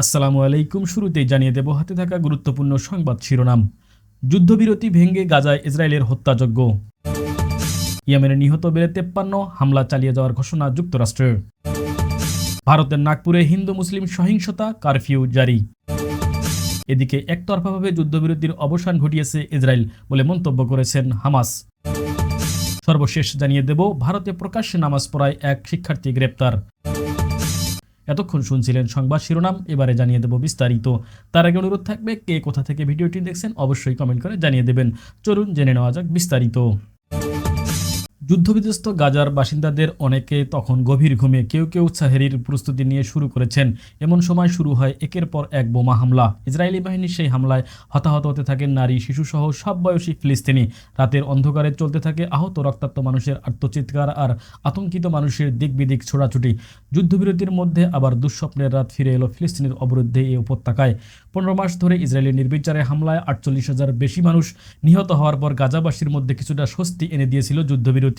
আসসালামু আলাইকুম। শুরুতেই জানিয়ে দেব, হাতে থাকা গুরুত্বপূর্ণ সংবাদ শিরোনাম। যুদ্ধবিরতি ভেঙ্গে গাজায় ইসরায়েলের হত্যাযজ্ঞ। ইয়েমেনে নিহত বেড়ে তেপ্পান্ন, হামলা চালিয়ে যাওয়ার ঘোষণা যুক্তরাষ্ট্রের ভারতের নাগপুরে হিন্দু মুসলিম সহিংসতা কারফিউ জারি। এদিকে একতরফাভাবে যুদ্ধবিরতির অবসান ঘটিয়েছে ইসরায়েল বলে মন্তব্য করেছেন হামাস। সর্বশেষ জানিয়ে দেব, ভারতে প্রকাশ্যে নামাজ পড়ায় এক শিক্ষার্থী গ্রেপ্তার। এতক্ষণ শুনছিলেন সংবাদ শিরোনাম, এবারে জানিয়ে দেব বিস্তারিত। তার আগে অনুরোধ থাকবে, কে কোথা থেকে ভিডিওটি দেখছেন অবশ্যই কমেন্ট করে জানিয়ে দেবেন। চলুন জেনে নেওয়া যাক বিস্তারিত। যুদ্ধবিধ্বস্ত গাজার বাসিন্দাদের অনেকে তখন গভীর ঘুমে কেউ কেউ সাহেরির প্রস্তুতি নিয়ে শুরু করেছেন। এমন সময় শুরু হয় একের পর এক বোমা হামলা। ইসরায়েলি বাহিনীর সেই হামলায় হতাহত হতে থাকেন নারী, শিশুসহ সব বয়সী ফিলিস্তিনি। রাতের অন্ধকারে চলতে থাকে আহত রক্তাক্ত মানুষের আত্মচিৎকার আর আতঙ্কিত মানুষের দিক বিদিক ছোড়াছুটি। যুদ্ধবিরতির মধ্যে আবার দুঃস্বপ্নের রাত ফিরে এলো ফিলিস্তিনের অবরুদ্ধে এই উপত্যকায়। পনেরো মাস ধরে ইসরায়েলি নির্বিচারে হামলায় আটচল্লিশ হাজার বেশি মানুষ নিহত হওয়ার পর গাজাবাসীর মধ্যে কিছুটা স্বস্তি এনে দিয়েছিল যুদ্ধবিরতি।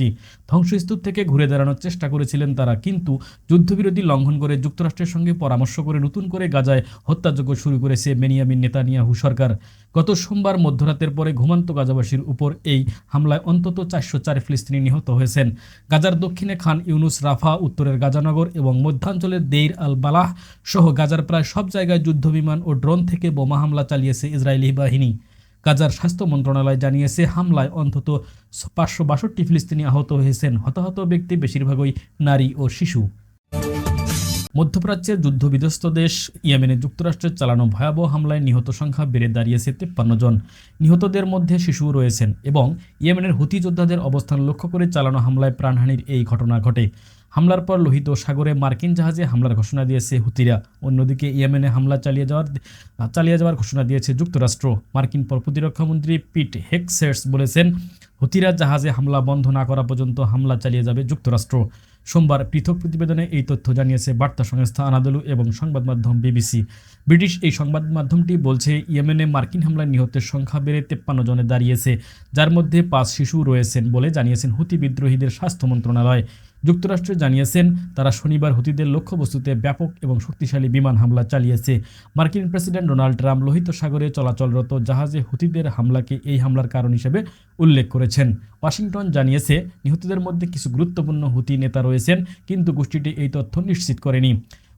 ধ্বংসস্তূপ থেকে ঘুরে দাঁড়ানোর চেষ্টা করেছিলেন তারা, কিন্তু যুদ্ধবিরতি লঙ্ঘন করে যুক্তরাষ্ট্রের সঙ্গে পরামর্শ করে নতুন করে গাজায় হত্যাযজ্ঞ শুরু করেছে বেনিয়ামিন নেতানিয়াহু সরকার। গত সোমবার মধ্যরাতের পরে ঘুমান্ত গাজাবাসীর উপর এই হামলায় অন্তত চারশো চার ফিলিস্তিনি নিহত হয়েছেন। গাজার দক্ষিণে খান ইউনুস, রাফা, উত্তরের গাজানগর এবং মধ্যাঞ্চলের দেইর আল বালাহ সহ গাজার প্রায় সব জায়গায় যুদ্ধবিমান ও ড্রোন থেকে বোমা হামলা চালিয়েছে ইসরায়েলি বাহিনী। গাজার স্বাস্থ্য মন্ত্রণালয় জানিয়েছে, হামলায় অন্তত পাঁচশো বাষট্টি ফিলিস্তিনি আহত হয়েছেন। হতাহত ব্যক্তি বেশিরভাগই নারী ও শিশু। মধ্যপ্রাচ্যের যুদ্ধবিধ্বস্ত দেশ ইয়েমেনে যুক্তরাষ্ট্রের চালানো ভয়াবহ হামলায় নিহত সংখ্যা বেড়ে দাঁড়িয়েছে তেপ্পান্ন জন। নিহতদের মধ্যে শিশুও রয়েছেন এবং ইয়েমেনের হুতি যোদ্ধাদের অবস্থান লক্ষ্য করে চালানো হামলায় প্রাণহানির এই ঘটনা ঘটে। হামলার পর লোহিত সাগরে মার্কিন জাহাজে হামলার ঘোষণা দিয়েছে হুতিরা। অন্যদিকে ইয়েমেনে হামলা চালিয়ে যাওয়ার চালিয়ে যাওয়ার ঘোষণা দিয়েছে যুক্তরাষ্ট্র। মার্কিন পর প্রতিরক্ষামন্ত্রী পিট হেক্সেটস বলেছেন, হুতিরা জাহাজে হামলা বন্ধ না করা পর্যন্ত হামলা চালিয়ে যাবে যুক্তরাষ্ট্র। সোমবার পৃথক প্রতিবেদনে এই তথ্য জানিয়েছে বার্তা সংস্থা আনাদলু এবং সংবাদ মাধ্যম বিবিসি। ব্রিটিশ এই সংবাদ মাধ্যমটি বলছে, ইয়েমেনে মার্কিন হামলায় নিহতের সংখ্যা বেড়ে তেপ্পান্ন জনে দাঁড়িয়েছে, যার মধ্যে পাঁচ শিশু রয়েছেন বলে জানিয়েছেন হুতি বিদ্রোহীদের স্বাস্থ্য মন্ত্রণালয়। যুক্তরাষ্ট্র জানিয়েছেন, তারা শনিবার হুতিদের লক্ষ্যবস্তুতে ব্যাপক এবং শক্তিশালী বিমান হামলা চালিয়েছে। মার্কিন প্রেসিডেন্ট ডোনাল্ড ট্রাম্প লোহিত সাগরে চলাচলরত জাহাজে হুতিদের হামলাকে এই হামলার কারণ হিসেবে উল্লেখ করেছেন। ওয়াশিংটন জানিয়েছে, নিহতদের মধ্যে কিছু গুরুত্বপূর্ণ হুতি নেতা রয়েছেন, কিন্তু গোষ্ঠীটি এই তথ্য নিশ্চিত করেনি।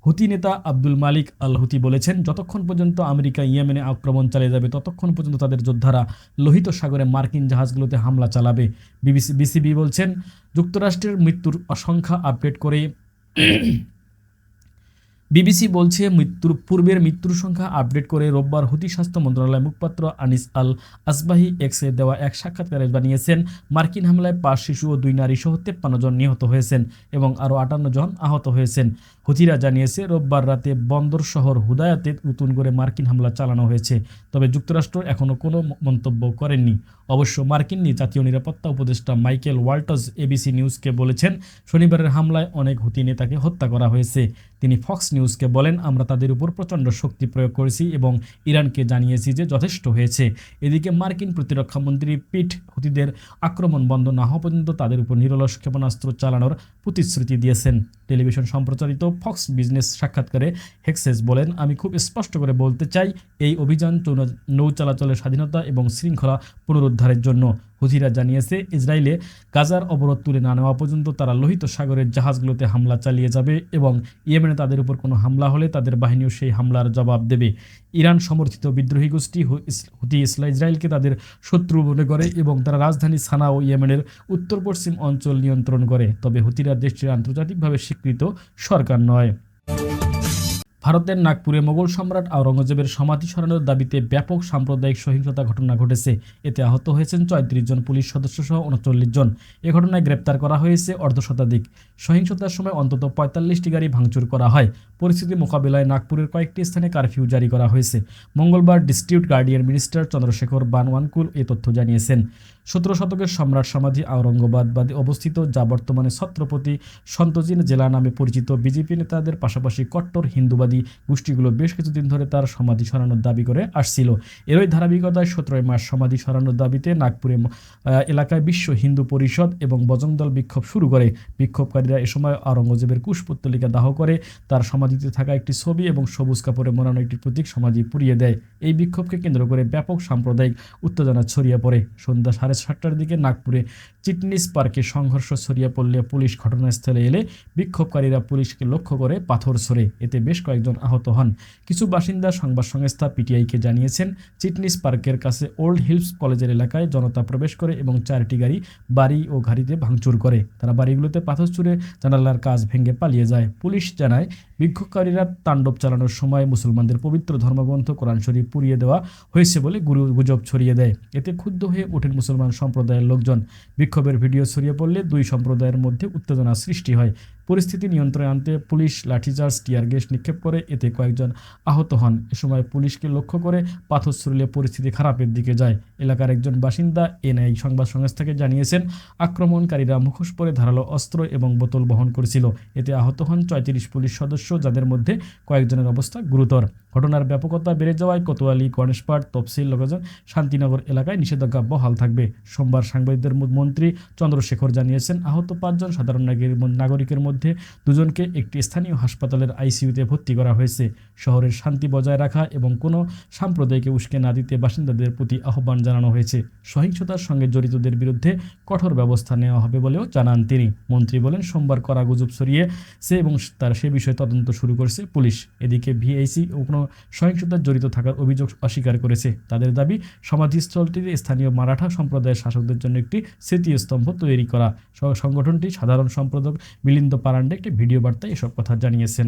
হুতি নেতা আব্দুল মালিক আল হুতি বলেছেন, যতক্ষণ পর্যন্ত আমেরিকা ইয়েমেনে আক্রমণ চালিয়ে যাবে, ততক্ষণ পর্যন্ত তাদের যোদ্ধারা লোহিত সাগরে মার্কিন জাহাজগুলোতে হামলা চালাবে। বিবিসি, বিসিবি বলছেন, যুক্তরাষ্ট্রের মৃত্যুর অসংখ্যা আপডেট করে বিবিসি বলছে মৃত্যুর পূর্বের মৃত্যুর সংখ্যা আপডেট করে রোববার হুতি স্বাস্থ্য মন্ত্রণালয়ের মুখপাত্র আনিস আল আসবাহি এক্সে দেওয়া এক সাক্ষাৎকারে জানিয়েছেন, মার্কিন হামলায় পাঁচ শিশু ও দুই নারী সহ তেপ্পান্ন জন নিহত হয়েছেন এবং আরও আটান্ন জন আহত হয়েছেন। হুতিরা জানিয়েছে, রোববার রাতে বন্দর শহর হুদায়াতে নতুন করে মার্কিন হামলা চালানো হয়েছে, তবে যুক্তরাষ্ট্র এখনও কোনো মন্তব্য করেননি। অবশ্য মার্কিন জাতীয় নিরাপত্তা উপদেষ্টা মাইকেল ওয়াল্টজ এবিসি নিউজকে বলেছেন, শনিবারের হামলায় অনেক হুতি নেতাকে হত্যা করা হয়েছে। তিনি ফক্স নিউজকে বলেন আমরা তাদের উপর প্রচণ্ড শক্তি প্রয়োগ করেছি এবং ইরানকে জানিয়েছি যে যথেষ্ট হয়েছে এদিকে মার্কিন প্রতিরক্ষামন্ত্রী পিট হুতিদের আক্রমণ বন্ধ না হওয়া পর্যন্ত তাদের উপর নিরলস ক্ষেপণাস্ত্র চালানোর প্রতিশ্রুতি দিয়েছেন টেলিভিশন সম্প্রচারিত ফক্স বিজনেস সাক্ষাৎকারে হেক্সেস বলেন আমি খুব স্পষ্ট করে বলতে চাই এই অভিযান নৌ চলাচলের স্বাধীনতা এবং শৃঙ্খলা পুনরুদ্ধারের জন্য হুথিরা জানিয়েছে, ইসরায়েলে গাজার অবরোধ তুলে না নেওয়া পর্যন্ত তারা লোহিত সাগরের জাহাজগুলোতে হামলা চালিয়ে যাবে এবং ইয়েমেনে তাদের উপর কোনো হামলা হলে তাদের বাহিনীও সেই হামলার জবাব দেবে। ইরান সমর্থিত বিদ্রোহী গোষ্ঠী হুতি ইসলা, ইসরায়েলকে তাদের শত্রু মনে করে এবং তারা রাজধানী সানা ও ইয়েমেনের উত্তর পশ্চিম অঞ্চল নিয়ন্ত্রণ করে। তবে হুতিরা দেশটির আন্তর্জাতিকভাবে স্বীকৃত সরকার নয়। ভারতের নাগপুরে মোগল সম্রাট আওরঙ্গজেবের সমাধি সরানোর দাবিতে ব্যাপক সাম্প্রদায়িক সহিংসতা ঘটনা ঘটেছে। এতে আহত হয়েছেন চৌত্রিশ জন পুলিশ সদস্য সহ উনচল্লিশ জন। এ ঘটনায় গ্রেপ্তার করা হয়েছে অর্ধশতাধিক। সহিংসতার সময় অন্তত পঁয়তাল্লিশটি গাড়ি ভাঙচুর করা হয়। পরিস্থিতি মোকাবিলায় নাগপুরের কয়েকটি স্থানে কারফিউ জারি করা হয়েছে। মঙ্গলবার district guardian minister Chandrashekhar Bawankule এ তথ্য জানিয়েছেন। সতেরো শতকের সম্রাট সমাধি আওরঙ্গাবাদবাদে অবস্থিত, যা বর্তমানে ছত্রপতি সন্তজিন জেলা নামে পরিচিত। বিজেপি নেতাদের পাশাপাশি কট্টর হিন্দুবাদী গোষ্ঠীগুলো বেশ কিছুদিন ধরে তার সমাধি সরানোর দাবি করে আসছিল। এরই ধারাবাহিকতায় সতেরোই মার্চ সমাধি সরানোর দাবিতে নাগপুরে এলাকায় বিশ্ব হিন্দু পরিষদ এবং বজরং দল বিক্ষোভ শুরু করে। বিক্ষোভকারীরা এ সময় আওরঙ্গজেবের কুশপুত্তলিকা দাহ করে। তার সমাধিতে থাকা একটি ছবি এবং সবুজ কাপড়ে মোড়ানো একটি প্রতীক সমাধি পুড়িয়ে দেয়। এই বিক্ষোভকে কেন্দ্র করে ব্যাপক সাম্প্রদায়িক উত্তেজনা ছড়িয়ে পড়ে। সন্ধ্যা সাড়ে সাতটার দিকে নাগপুরে চিটনিস পার্কে সংঘর্ষ ছড়িয়ে পড়লে পুলিশ ঘটনাস্থলে এলে বিক্ষোভকারীরা পুলিশকে লক্ষ্য করে পাথর ছোড়ে। এতে বেশ কয়েকজন আহত হন। কিছু বাসিন্দা সংবাদ সংস্থা পিটিআইকে জানিয়েছেন, চিটনিস পার্কের কাছে ওল্ড হিলস কলেজের এলাকায় জনতা প্রবেশ করে এবং চারটি গাড়ি, বাড়ি ও গাড়িতে ভাঙচুর করে। তারা বাড়িগুলোতে পাথর ছুঁড়ে জানালার কাজ ভেঙে পালিয়ে যায়। পুলিশ জানায় বিক্ষোভকারীরা তাণ্ডব চালানোর সময় মুসলমানদের পবিত্র ধর্মগ্রন্থ কোরআন শরীফ পুড়িয়ে দেওয়া হয়েছে বলে গুরু গুজব ছড়িয়ে দেয়। এতে ক্ষুব্ধ হয়ে ওঠেন মুসলমান সম্প্রদায়ের লোকজন। বিক্ষোভের ভিডিও ছড়িয়ে পড়লে দুই সম্প্রদায়ের মধ্যে উত্তেজনা সৃষ্টি হয়। পরিস্থিতি নিয়ন্ত্রণে আনতে পুলিশ, লাঠিচার্জ, টিয়ার গ্যাস নিক্ষেপ করে। এতে কয়েকজন আহত হন। এ সময় পুলিশকে লক্ষ্য করে পাথর ছুড়লে পরিস্থিতি খারাপের দিকে যায়। এলাকার একজন বাসিন্দা এনআই সংবাদ সংস্থাকে জানিয়েছেন, আক্রমণকারীরা মুখোশ পরে ধারালো অস্ত্র এবং বোতল বহন করেছিল। এতে আহত হন চৌত্রিশ পুলিশ সদস্য, যাদের মধ্যে কয়েকজনের অবস্থা গুরুতর। ঘটনার ব্যাপকতা বেড়ে যাওয়ায় কোতোয়ালি গণেশপাট তফসিল লোকজন শান্তিনগর এলাকায় নিষেধাজ্ঞা বহাল থাকবে। সোমবার সাংবাদিকদের মন্ত্রী চন্দ্রশেখর জানিয়েছেন, আহত পাঁচজন সাধারণ নাগরিকের মধ্যে দুজনকে একটি স্থানীয় হাসপাতালের আইসিইউতে ভর্তি করা হয়েছে। শহরের শান্তি বজায় রাখা এবং কোনো সাম্প্রদায়িকে উস্কে না দিতে বাসিন্দাদের প্রতি আহ্বান জানানো হয়েছে। সহিংসতার সঙ্গে জড়িতদের বিরুদ্ধে কঠোর ব্যবস্থা নেওয়া হবে বলেও জানান তিনি। মন্ত্রী বলেন, সোমবার করা গুজব ছড়িয়ে সে এবং তার সে বিষয়ে তদন্ত শুরু করেছে পুলিশ। এদিকে ভিআইসি ও কোনো সহিংসতায় জড়িত থাকার অভিযোগ অস্বীকার করেছে। তাদের দাবি, সমাধিস্থলটির স্থানীয় মারাঠা সম্প্রদায়ের শাসকদের জন্য একটি স্মৃতিস্তম্ভ তৈরি করা। সংগঠনটি সাধারণ সম্পাদক মিলিন্দ পারান্ডে একটি ভিডিও বার্তায় এসব কথা জানিয়েছেন।